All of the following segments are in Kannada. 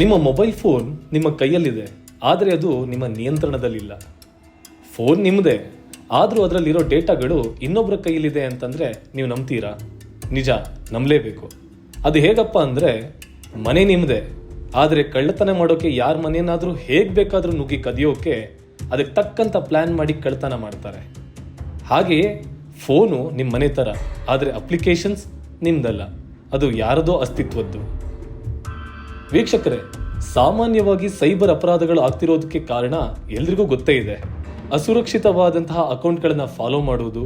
ನಿಮ್ಮ ಮೊಬೈಲ್ ಫೋನ್ ನಿಮ್ಮ ಕೈಯಲ್ಲಿದೆ, ಆದರೆ ಅದು ನಿಮ್ಮ ನಿಯಂತ್ರಣದಲ್ಲಿಲ್ಲ. ಫೋನ್ ನಿಮ್ಮದೇ ಆದರೂ ಅದರಲ್ಲಿರೋ ಡೇಟಾಗಳು ಇನ್ನೊಬ್ಬರ ಕೈಯಲ್ಲಿದೆ ಅಂತಂದರೆ ನೀವು ನಂಬ್ತೀರಾ? ನಿಜ, ನಂಬಲೇಬೇಕು. ಅದು ಹೇಗಪ್ಪ ಅಂದರೆ, ಮನೆ ನಿಮ್ಮದೇ ಆದರೆ ಕಳ್ಳತನ ಮಾಡೋಕೆ ಯಾರ ಮನೆಯನ್ನಾದರೂ ಹೇಗೆ ಬೇಕಾದರೂ ನುಗ್ಗಿ ಕದಿಯೋಕೆ ಅದಕ್ಕೆ ತಕ್ಕಂಥ ಪ್ಲ್ಯಾನ್ ಮಾಡಿ ಕಳ್ಳತನ ಮಾಡ್ತಾರೆ. ಹಾಗೆಯೇ ಫೋನು ನಿಮ್ಮ ಮನೆ ಥರ, ಆದರೆ ಅಪ್ಲಿಕೇಶನ್ಸ್ ನಿಮ್ಮದಲ್ಲ ಅದು ಯಾರದೋ ಅಸ್ತಿತ್ವದ್ದು. ವೀಕ್ಷಕರೇ, ಸಾಮಾನ್ಯವಾಗಿ ಸೈಬರ್ ಅಪರಾಧಗಳು ಆಗ್ತಿರೋದಕ್ಕೆ ಕಾರಣ ಎಲ್ರಿಗೂ ಗೊತ್ತೇ ಇದೆ. ಅಸುರಕ್ಷಿತವಾದಂತಹ ಅಕೌಂಟ್ಗಳನ್ನು ಫಾಲೋ ಮಾಡುವುದು,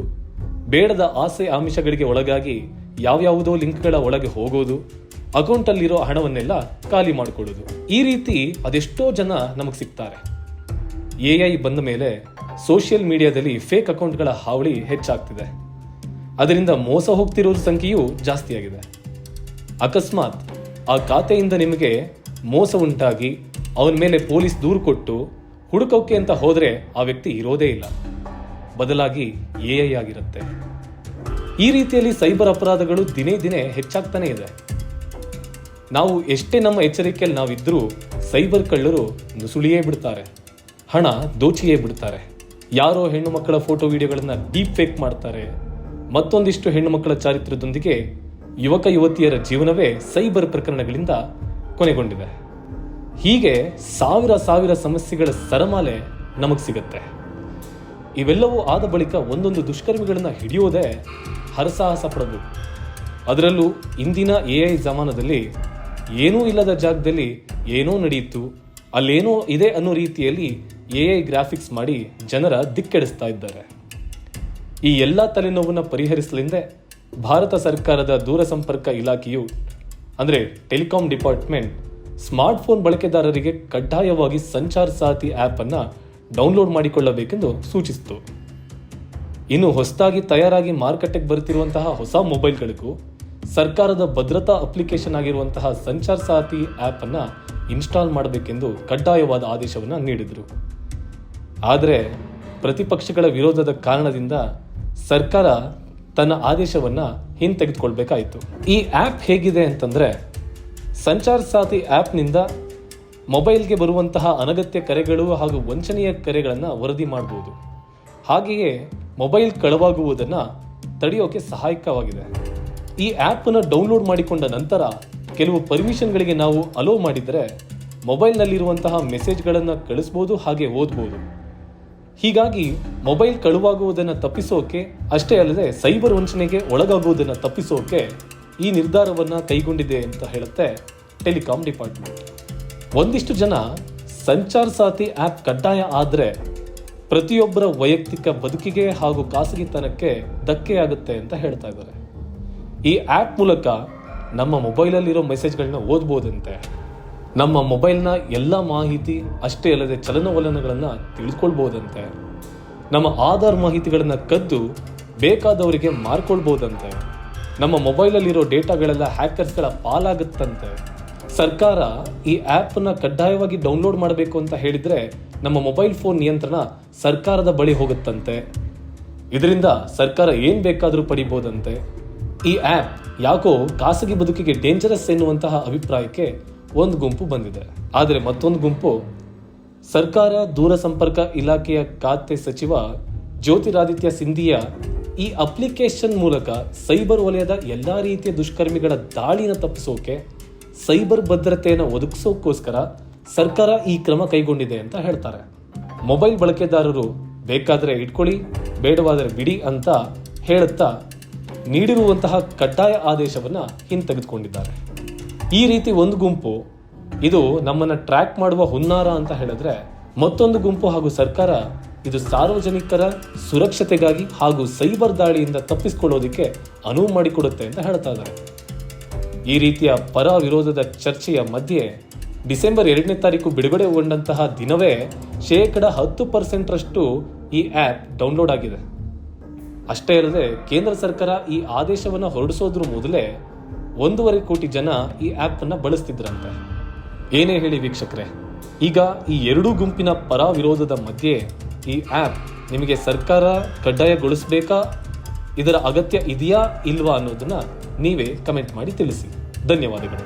ಬೇಡದ ಆಸೆ ಆಮಿಷಗಳಿಗೆ ಒಳಗಾಗಿ ಯಾವ್ಯಾವುದೋ ಲಿಂಕ್ಗಳ ಒಳಗೆ ಹೋಗೋದು, ಅಕೌಂಟಲ್ಲಿರೋ ಹಣವನ್ನೆಲ್ಲ ಖಾಲಿ ಮಾಡಿಕೊಳ್ಳೋದು. ಈ ರೀತಿ ಅದೆಷ್ಟೋ ಜನ ನಮಗೆ ಸಿಗ್ತಾರೆ. ಎ ಐ ಬಂದ ಮೇಲೆ ಸೋಷಿಯಲ್ ಮೀಡಿಯಾದಲ್ಲಿ ಫೇಕ್ ಅಕೌಂಟ್ಗಳ ಹಾವಳಿ ಹೆಚ್ಚಾಗ್ತಿದೆ. ಅದರಿಂದ ಮೋಸ ಹೋಗ್ತಿರೋ ಸಂಖ್ಯೆಯೂ ಜಾಸ್ತಿಯಾಗಿದೆ. ಅಕಸ್ಮಾತ್ ಆ ಖಾತೆಯಿಂದ ನಿಮಗೆ ಮೋಸ ಉಂಟಾಗಿ ಅವನ ಮೇಲೆ ಪೊಲೀಸ್ ದೂರು ಕೊಟ್ಟು ಹುಡುಕೋಕೆ ಅಂತ ಹೋದರೆ ಆ ವ್ಯಕ್ತಿ ಇರೋದೇ ಇಲ್ಲ. ಬದಲಾಗಿ ಎ ಐ ಆಗಿರುತ್ತೆ. ಈ ರೀತಿಯಲ್ಲಿ ಸೈಬರ್ ಅಪರಾಧಗಳು ದಿನೇ ದಿನೇ ಹೆಚ್ಚಾಗ್ತಾನೆ ಇದೆ. ನಾವು ಎಷ್ಟೇ ನಮ್ಮ ಎಚ್ಚರಿಕೆಯಲ್ಲಿ ನಾವಿದ್ದರೂ ಸೈಬರ್ ಕಳ್ಳರು ನುಸುಳಿಯೇ ಬಿಡ್ತಾರೆ. ಹಣ ದೋಚಿಯೇ ಬಿಡ್ತಾರೆ. ಯಾರೋ ಹೆಣ್ಣು ಮಕ್ಕಳ ಫೋಟೋ ವಿಡಿಯೋಗಳನ್ನು ಡೀಪ್ ಫೇಕ್ ಮಾಡ್ತಾರೆ. ಮತ್ತೊಂದಿಷ್ಟು ಹೆಣ್ಣು ಮಕ್ಕಳ ಚಾರಿತ್ರ್ಯದೊಂದಿಗೆ ಯುವಕ ಯುವತಿಯರ ಜೀವನವೇ ಸೈಬರ್ ಪ್ರಕರಣಗಳಿಂದ ಕೊನೆಗೊಂಡಿದೆ. ಹೀಗೆ ಸಾವಿರ ಸಾವಿರ ಸಮಸ್ಯೆಗಳ ಸರಮಾಲೆ ನಮಗೆ ಸಿಗುತ್ತೆ. ಇವೆಲ್ಲವೂ ಆದ ಬಳಿಕ ಒಂದೊಂದು ದುಷ್ಕರ್ಮಿಗಳನ್ನು ಹಿಡಿಯೋದೇ ಹರಸಾಹಸ ಪಡಬೇಕು ಅದರಲ್ಲೂ ಇಂದಿನ ಎ ಐ ಜಮಾನದಲ್ಲಿ ಏನೂ ಇಲ್ಲದ ಜಾಗದಲ್ಲಿ ಏನೋ ನಡೆಯಿತು, ಅಲ್ಲೇನೋ ಇದೆ ಅನ್ನೋ ರೀತಿಯಲ್ಲಿ ಎ ಐ ಗ್ರಾಫಿಕ್ಸ್ ಮಾಡಿ ಜನರ ದಿಕ್ಕೆಡಿಸ್ತಾ ಇದ್ದಾರೆ. ಈ ಎಲ್ಲ ತಲೆನೋವನ್ನು ಪರಿಹರಿಸಲೆಂದೇ ಭಾರತ ಸರ್ಕಾರದ ದೂರಸಂಪರ್ಕ ಇಲಾಖೆಯು, ಅಂದರೆ ಟೆಲಿಕಾಂ ಡಿಪಾರ್ಟ್ಮೆಂಟ್, ಸ್ಮಾರ್ಟ್ಫೋನ್ ಬಳಕೆದಾರರಿಗೆ ಕಡ್ಡಾಯವಾಗಿ ಸಂಚಾರ ಸಾಥಿ ಆ್ಯಪನ್ನು ಡೌನ್ಲೋಡ್ ಮಾಡಿಕೊಳ್ಳಬೇಕೆಂದು ಸೂಚಿಸಿತು. ಇನ್ನು ಹೊಸದಾಗಿ ತಯಾರಾಗಿ ಮಾರುಕಟ್ಟೆಗೆ ಬರುತ್ತಿರುವಂತಹ ಹೊಸ ಮೊಬೈಲ್ಗಳಿಗೂ ಸರ್ಕಾರದ ಭದ್ರತಾ ಅಪ್ಲಿಕೇಶನ್ ಆಗಿರುವಂತಹ ಸಂಚಾರ ಸಾಥಿ ಆ್ಯಪನ್ನು ಇನ್ಸ್ಟಾಲ್ ಮಾಡಬೇಕೆಂದು ಕಡ್ಡಾಯವಾದ ಆದೇಶವನ್ನು ನೀಡಿದರು. ಆದರೆ ಪ್ರತಿಪಕ್ಷಗಳ ವಿರೋಧದ ಕಾರಣದಿಂದ ಸರ್ಕಾರ ತನ್ನ ಆದೇಶವನ್ನ ಹಿಂತೆಗೆದುಕೊಳ್ಬೇಕಾಯಿತು. ಈ ಆ್ಯಪ್ ಹೇಗಿದೆ ಅಂತಂದ್ರೆ, ಸಂಚಾರ್ ಸಾಥಿ ಆ್ಯಪ್ನಿಂದ ಮೊಬೈಲ್ಗೆ ಬರುವಂತಹ ಅನಗತ್ಯ ಕರೆಗಳು ಹಾಗೂ ವಂಚನೆಯ ಕರೆಗಳನ್ನು ವರದಿ ಮಾಡಬಹುದು ಹಾಗೆಯೇ ಮೊಬೈಲ್ ಕಳವಾಗುವುದನ್ನು ತಡೆಯೋಕೆ ಸಹಾಯಕವಾಗಿದೆ. ಈ ಆ್ಯಪನ್ನು ಡೌನ್ಲೋಡ್ ಮಾಡಿಕೊಂಡ ನಂತರ ಕೆಲವು ಪರ್ಮಿಷನ್ಗಳಿಗೆ ನಾವು ಅಲೋ ಮಾಡಿದರೆ ಮೊಬೈಲ್ನಲ್ಲಿರುವಂತಹ ಮೆಸೇಜ್ಗಳನ್ನು ಕಳಿಸ್ಬೋದು ಹಾಗೆ ಓದ್ಬೋದು. ಹೀಗಾಗಿ ಮೊಬೈಲ್ ಕಳುವಾಗುವುದನ್ನು ತಪ್ಪಿಸೋಕೆ, ಅಷ್ಟೇ ಅಲ್ಲದೆ ಸೈಬರ್ ವಂಚನೆಗೆ ಒಳಗಾಗುವುದನ್ನು ತಪ್ಪಿಸೋಕೆ ಈ ನಿರ್ಧಾರವನ್ನು ಕೈಗೊಂಡಿದೆ ಅಂತ ಹೇಳುತ್ತೆ ಟೆಲಿಕಾಂ ಡಿಪಾರ್ಟ್ಮೆಂಟ್. ಒಂದಿಷ್ಟು ಜನ ಸಂಚಾರ್ ಸಾಥಿ ಆ್ಯಪ್ ಕಡ್ಡಾಯ ಆದರೆ ಪ್ರತಿಯೊಬ್ಬರ ವೈಯಕ್ತಿಕ ಬದುಕಿಗೆ ಹಾಗೂ ಖಾಸಗಿತನಕ್ಕೆ ಧಕ್ಕೆಯಾಗುತ್ತೆ ಅಂತ ಹೇಳ್ತಾ ಇದ್ದಾರೆ. ಈ ಆ್ಯಪ್ ಮೂಲಕ ನಮ್ಮ ಮೊಬೈಲಲ್ಲಿರೋ ಮೆಸೇಜ್ಗಳನ್ನ ಓದ್ಬೋದಂತೆ. ನಮ್ಮ ಮೊಬೈಲ್ನ ಎಲ್ಲ ಮಾಹಿತಿ ಅಷ್ಟೇ ಅಲ್ಲದೆ ಚಲನವಲನಗಳನ್ನು ತಿಳ್ಕೊಳ್ಬೋದಂತೆ ನಮ್ಮ ಆಧಾರ್ ಮಾಹಿತಿಗಳನ್ನು ಕದ್ದು ಬೇಕಾದವರಿಗೆ ಮಾರ್ಕೊಳ್ಬೋದಂತೆ. ನಮ್ಮ ಮೊಬೈಲಲ್ಲಿರೋ ಡೇಟಾಗಳೆಲ್ಲ ಹ್ಯಾಕರ್ಸ್ಗಳ ಪಾಲಾಗುತ್ತಂತೆ. ಸರ್ಕಾರ ಈ ಆ್ಯಪನ್ನು ಕಡ್ಡಾಯವಾಗಿ ಡೌನ್ಲೋಡ್ ಮಾಡಬೇಕು ಅಂತ ಹೇಳಿದರೆ ನಮ್ಮ ಮೊಬೈಲ್ ಫೋನ್ ನಿಯಂತ್ರಣ ಸರ್ಕಾರದ ಬಳಿ ಹೋಗುತ್ತಂತೆ. ಇದರಿಂದ ಸರ್ಕಾರ ಏನ್ ಬೇಕಾದರೂ ಪಡಿಬೋದಂತೆ. ಈ ಆ್ಯಪ್ ಯಾಕೋ ಖಾಸಗಿ ಬದುಕಿಗೆ ಡೇಂಜರಸ್ ಎನ್ನುವಂತಹ ಅಭಿಪ್ರಾಯಕ್ಕೆ ಒಂದು ಗುಂಪು ಬಂದಿದೆ. ಆದರೆ ಮತ್ತೊಂದು ಗುಂಪು ಸರ್ಕಾರ ದೂರ ಸಂಪರ್ಕ ಇಲಾಖೆಯ ಖಾತೆ ಸಚಿವ ಜ್ಯೋತಿರಾದಿತ್ಯ ಸಿಂಧಿಯಾ ಈ ಅಪ್ಲಿಕೇಶನ್ ಮೂಲಕ ಸೈಬರ್ ವಲಯದ ಎಲ್ಲ ರೀತಿಯ ದುಷ್ಕರ್ಮಿಗಳ ದಾಳಿನ ತಪ್ಪಿಸೋಕೆ ಸೈಬರ್ ಭದ್ರತೆಯನ್ನು ಒದಗಿಸೋಕ್ಕೋಸ್ಕರ ಸರ್ಕಾರ ಈ ಕ್ರಮ ಕೈಗೊಂಡಿದೆ ಅಂತ ಹೇಳ್ತಾರೆ. ಮೊಬೈಲ್ ಬಳಕೆದಾರರು ಬೇಕಾದರೆ ಇಟ್ಕೊಳ್ಳಿ, ಬೇಡವಾದರೆ ಬಿಡಿ ಅಂತ ಹೇಳುತ್ತಾ ನೀಡಿರುವಂತಹ ಕಡ್ಡಾಯ ಆದೇಶವನ್ನು ಹಿಂತೆಗೆದುಕೊಂಡಿದ್ದಾರೆ. ಈ ರೀತಿ ಒಂದು ಗುಂಪು, ಇದು ನಮ್ಮನ್ನ ಟ್ರ್ಯಾಕ್ ಮಾಡುವ ಹುನ್ನಾರ ಅಂತ ಹೇಳಿದ್ರೆ, ಮತ್ತೊಂದು ಗುಂಪು ಹಾಗೂ ಸರ್ಕಾರ ಇದು ಸಾರ್ವಜನಿಕರ ಸುರಕ್ಷತೆಗಾಗಿ ಹಾಗೂ ಸೈಬರ್ ದಾಳಿಯಿಂದ ತಪ್ಪಿಸಿಕೊಳ್ಳೋದಕ್ಕೆ ಅನುವು ಮಾಡಿಕೊಡುತ್ತೆ ಅಂತ ಹೇಳ್ತಾ ಇದ್ದಾರೆ. ಈ ರೀತಿಯ ಪರ ವಿರೋಧದ ಚರ್ಚೆಯ ಮಧ್ಯೆ, ಡಿಸೆಂಬರ್ ಎರಡನೇ ತಾರೀಕು ಬಿಡುಗಡೆಗೊಂಡಂತಹ ದಿನವೇ ಶೇಕಡ ಹತ್ತು ಪರ್ಸೆಂಟ್ರಷ್ಟು ಈ ಆ್ಯಪ್ ಡೌನ್ಲೋಡ್ ಆಗಿದೆ. ಅಷ್ಟೇ ಅಲ್ಲದೆ ಕೇಂದ್ರ ಸರ್ಕಾರ ಈ ಆದೇಶವನ್ನು ಹೊರಡಿಸೋದ್ರ ಮೊದಲೇ ಒಂದೂವರೆ ಕೋಟಿ ಜನ ಈ ಆ್ಯಪನ್ನು ಬಳಸ್ತಿದ್ರಂತೆ. ಏನೇ ಹೇಳಿ ವೀಕ್ಷಕರೇ, ಈಗ ಈ ಎರಡೂ ಗುಂಪಿನ ಪರ ವಿರೋಧದ ಮಧ್ಯೆ ಈ ಆ್ಯಪ್ ನಿಮಗೆ ಸರ್ಕಾರ ಕಡ್ಡಾಯಗೊಳಿಸಬೇಕಾ, ಇದರ ಅಗತ್ಯ ಇದೆಯಾ ಇಲ್ವಾ ಅನ್ನೋದನ್ನ ನೀವೇ ಕಮೆಂಟ್ ಮಾಡಿ ತಿಳಿಸಿ. ಧನ್ಯವಾದಗಳು.